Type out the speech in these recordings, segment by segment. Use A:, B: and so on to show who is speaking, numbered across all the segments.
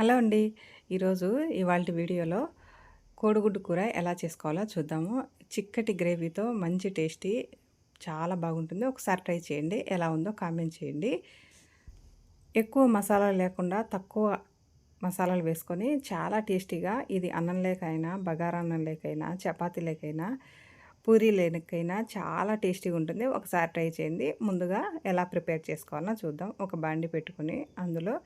A: Hello అండి. ఈరోజు ఇవాళ వీడియోలో కోడిగుడ్డు కూర ఎలా చేసుకోవాలో చూద్దాము. చిక్కటి గ్రేవీతో మంచి టేస్టీ చాలా బాగుంటుంది. ఒకసారి ట్రై చేయండి. ఎలా ఉందో కామెంట్ చేయండి. ఎక్కువ మసాలా లేకుండా తక్కువ మసాలాలు వేసుకొని చాలా టేస్టీగా ఇది అన్నం లేకైనా బగారా అన్నం లేకైనా చపాతీ లేకైనా పూరీ లేనికైనా చాలా టేస్టీగా ఉంటుంది. ఒకసారి ట్రై చేయండి. ముందుగా ఎలా ప్రిపేర్ చేసుకోవాలో చూద్దాం. ఒక బాండి పెట్టుకొని అందులో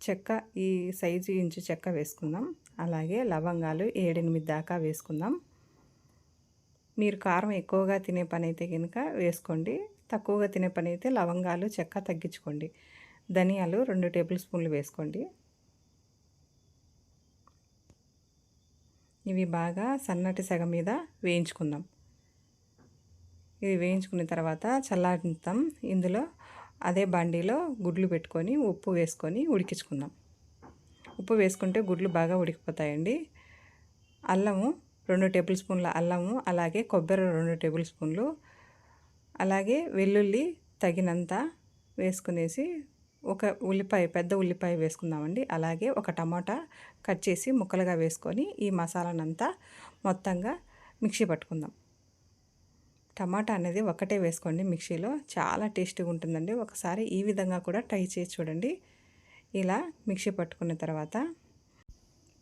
A: చెక్క ఈ సైజు ఇంచు చెక్క వేసుకుందాం. అలాగే లవంగాలు ఏడెనిమిది దాకా వేసుకుందాం. మీరు కారం ఎక్కువగా తినే పని అయితే కనుక వేసుకోండి. తక్కువగా తినే పని అయితే లవంగాలు చెక్క తగ్గించుకోండి. ధనియాలు రెండు టేబుల్ స్పూన్లు వేసుకోండి. ఇవి బాగా సన్నటి సెగ మీద వేయించుకుందాం. ఇది వేయించుకున్న తర్వాత చల్లారిస్తాం ఇందులో అదే బండిలో గుడ్లు పెట్టుకొని ఉప్పు వేసుకొని ఉడికించుకుందాం. ఉప్పు వేసుకుంటే గుడ్లు బాగా ఉడికిపోతాయండి. అల్లము రెండు టేబుల్ స్పూన్ల అల్లము అలాగే కొబ్బరి రెండు టేబుల్ స్పూన్లు అలాగే వెల్లుల్లి తగినంత వేసుకునేసి ఒక ఉల్లిపాయ పెద్ద ఉల్లిపాయ వేసుకుందామండి. అలాగే ఒక టమాటా కట్ చేసి ముక్కలుగా వేసుకొని ఈ మసాలానంతా మొత్తంగా మిక్సీ పట్టుకుందాం. టమాటా అనేది ఒకటే వేసుకోండి మిక్సీలో. చాలా టేస్టీగా ఉంటుందండి. ఒకసారి ఈ విధంగా కూడా ట్రై చేసి చూడండి. ఇలా మిక్సీ పట్టుకున్న తర్వాత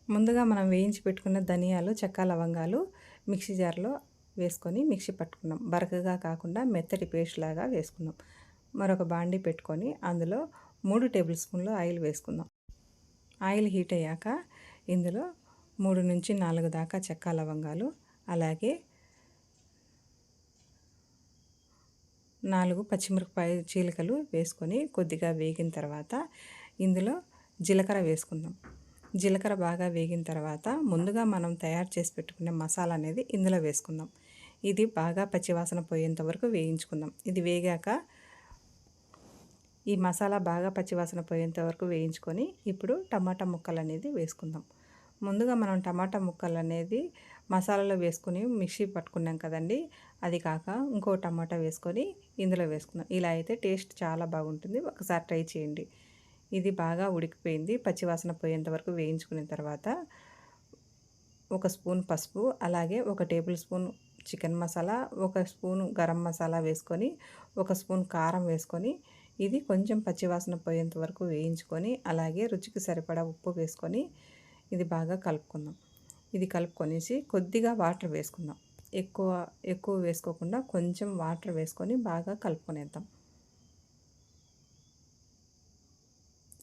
A: ముందుగా మనం వేయించి పెట్టుకున్న ధనియాలు చెక్క లవంగాలు మిక్సీ జార్లో వేసుకొని మిక్సీ పట్టుకున్నాం. బరకగా కాకుండా మెత్తటి పేస్ట్ లాగా వేసుకున్నాం. మరొక బాండీ పెట్టుకొని అందులో మూడు టేబుల్ స్పూన్లు ఆయిల్ వేసుకుందాం. ఆయిల్ హీట్ అయ్యాక ఇందులో మూడు నుంచి నాలుగు దాకా చెక్క లవంగాలు అలాగే నాలుగు పచ్చిమిరపకాయ చీలికలు వేసుకొని కొద్దిగా వేగిన తర్వాత ఇందులో జీలకర్ర వేసుకుందాం. జీలకర్ర బాగా వేగిన తర్వాత ముందుగా మనం తయారు చేసి పెట్టుకునే మసాలా అనేది ఇందులో వేసుకుందాం. ఇది బాగా పచ్చివాసన పోయేంత వరకు వేయించుకుందాం. ఇది వేగాక ఈ మసాలా బాగా పచ్చివాసన పోయేంత వరకు వేయించుకొని ఇప్పుడు టమాటా ముక్కలు అనేది వేసుకుందాం. ముందుగా మనం టమాటా ముక్కలు అనేది మసాలాలో వేసుకుని మిక్సీ పట్టుకున్నాం కదండి. అది కాక ఇంకో టమాటా వేసుకొని ఇందులో వేసుకున్నాం ఇలా అయితే టేస్ట్ చాలా బాగుంటుంది. ఒకసారి ట్రై చేయండి. ఇది బాగా ఉడికిపోయింది. పచ్చివాసన పోయేంత వరకు వేయించుకున్న తర్వాత ఒక స్పూన్ పసుపు అలాగే ఒక టేబుల్ స్పూన్ చికెన్ మసాలా ఒక స్పూన్ గరం మసాలా వేసుకొని ఒక స్పూన్ కారం వేసుకొని ఇది కొంచెం పచ్చివాసన పోయేంత వరకు వేయించుకొని అలాగే రుచికి సరిపడా ఉప్పు వేసుకొని ఇది బాగా కలుపుకుందాం. ఇది కలుపుకొనేసి కొద్దిగా వాటర్ వేసుకుందాం. ఎక్కువ ఎక్కువ వేసుకోకుండా కొంచెం వాటర్ వేసుకొని బాగా కలుపుకొనేద్దాం.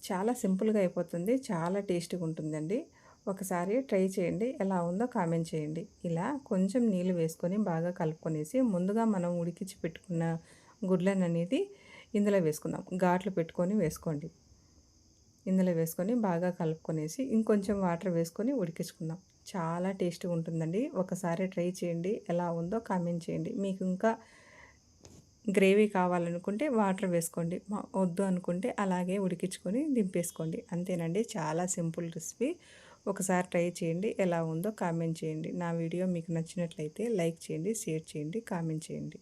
A: చాలా సింపుల్గా అయిపోతుంది. చాలా టేస్టీగా ఉంటుందండి. ఒకసారి ట్రై చేయండి. ఎలా ఉందో కామెంట్ చేయండి. ఇలా కొంచెం నీళ్ళు వేసుకొని బాగా కలుపుకొనేసి ముందుగా మనం ఉడికించి పెట్టుకున్న గుడ్లను అనేది ఇందులో వేసుకుందాం. ఘాట్లు పెట్టుకొని వేసుకోండి. ఇందులో వేసుకొని బాగా కలుపుకొనేసి ఇంకొంచెం వాటర్ వేసుకొని ఉడికించుకుందాం. చాలా టేస్టీగా ఉంటుందండి. ఒకసారి ట్రై చేయండి. ఎలా ఉందో కామెంట్ చేయండి. మీకు ఇంకా గ్రేవీ కావాలనుకుంటే వాటర్ వేసుకోండి. వద్దు అనుకుంటే అలాగే ఉడికించుకొని దింపేసుకోండి. అంతేనండి. చాలా సింపుల్ రెసిపీ. ఒకసారి ట్రై చేయండి. ఎలా ఉందో కామెంట్ చేయండి. నా వీడియో మీకు నచ్చినట్లయితే లైక్ చేయండి షేర్ చేయండి కామెంట్ చేయండి.